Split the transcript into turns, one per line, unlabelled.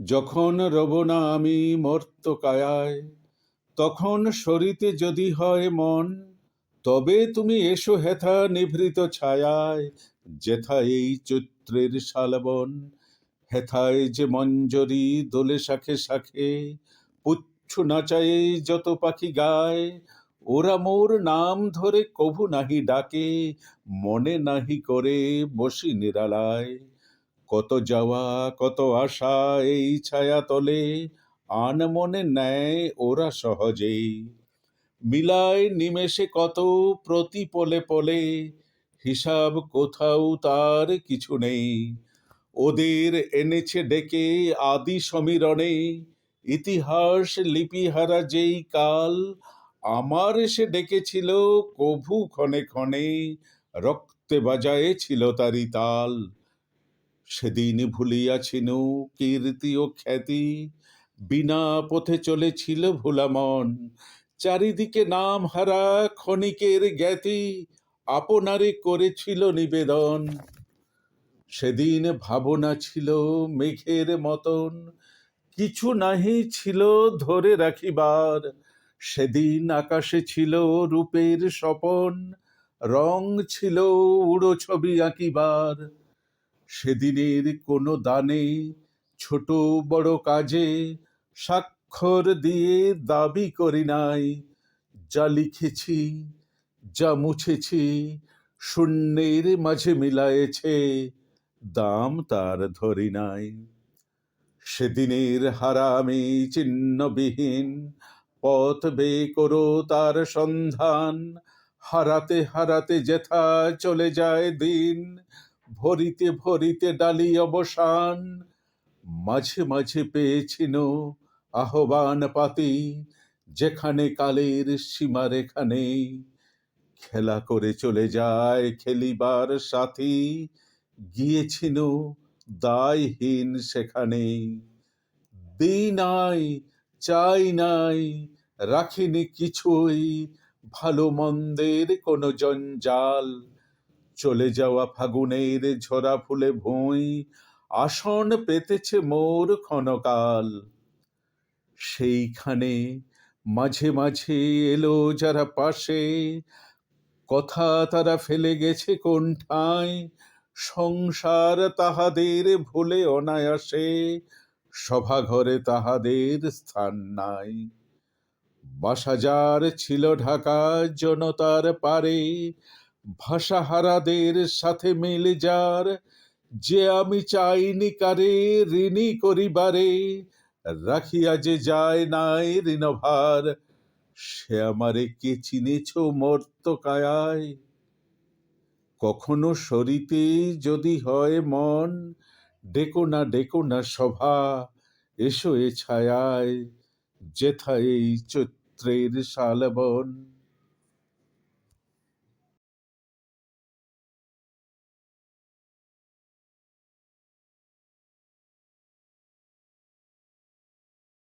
যখন রব না আমি মর্ত কায়ায়, তখন সরিতে যদি হয় মন, তবে তুমি এসো হেথা নিভৃত ছায়ায়, যেথা এই চৈত্রের শালবন, হেথায় যে মঞ্জরি দোলে শাখে শাখে, পুচ্ছু নাচায়ে যত পাখি গায়, ওরা মোর নাম ধরে কভু নাহি ডাকে, মনে নাহি করে বসি নিরালায়। কত যাওয়া, কত আশা এই ছায়া তলে আন মনে নেয় ওরা সহজেই। মিলায় নিমেষে কত, প্রতি পলে পলে, হিসাব কোথাও তার কিছু নেই। ওদের এনেছে ডেকে আদি সমীরণে, ইতিহাস লিপিহারা যেই কাল, আমার এসে ডেকেছিল কভু ক্ষণে ক্ষণে, রক্তে বাজায়ে ছিল তারি তাল। সেদিন ভুলিয়াছিনু কীর্তি ও খ্যাতি। বিনা পথে চলেছিল ভোলা মন চারিদিকে নাম হারা ক্ষণিকের জ্ঞাতি আপনারে করেছিল নিবেদন। সেদিন ভাবনা ছিল মেঘের মতন। কিছু নাহি ছিল ধরে রাখিবার। সেদিন আকাশে ছিল রূপের স্বপন। রং ছিল উড়ো ছবি আঁকিবার। সেদিনের কোনো দানে ছোট বড় কাজে স্বাক্ষর দিয়ে দাবি করি নাই। যা লিখেছি, যা মুছেছি শূন্যের মাঝে মিলায়েছে, দাম তার ধরি নাই। সেদিনের হারামি চিহ্নবিহীন পথ বে করো তার সন্ধান, হারাতে হারাতে যেথা চলে যায় দিন। ভরিতে ভরিতে ডালি অবসান, মাঝে মাঝে পেয়েছিল আহ্বান পাতি, যেখানে কালের সীমারেখা নেই খেলা করে চলে যায় খেলিবার সাথী, গিয়েছিল দায়হীন সেখানে। দিই নাই, চাই নাই, রাখিনি কিছুই, ভালো মন্দের কোনো জঞ্জাল চলে যাওয়া ফাগুনের ঝরা ফুলে ভুঁই, আসন পেতেছে মোর ক্ষণকাল। সেইখানে মাঝে মাঝে এলো যারা পাশে, কথা তারা ফেলে গেছে কোন ঠাঁই সংসার তাহাদের ভুলে অনায়াসে, সভাঘরে তাহাদের স্থান নাই। বাসাজার ছিল ঢাকা, জনতার পারে ভাষাহারাদের সাথে মিল যার, যে আমি চাইনি কারে ঋণী করিবারে, রাখিয়া যে যায় নাই ঋণভার, সে আমারে কে চিনেছ মর্ত কায়ায়? কখনো সরিতে যদি হয় মন, ডেকো না ডেকো না সভা, এসো এ ছায়ায়, যেথা এই চৈত্রের শালবন।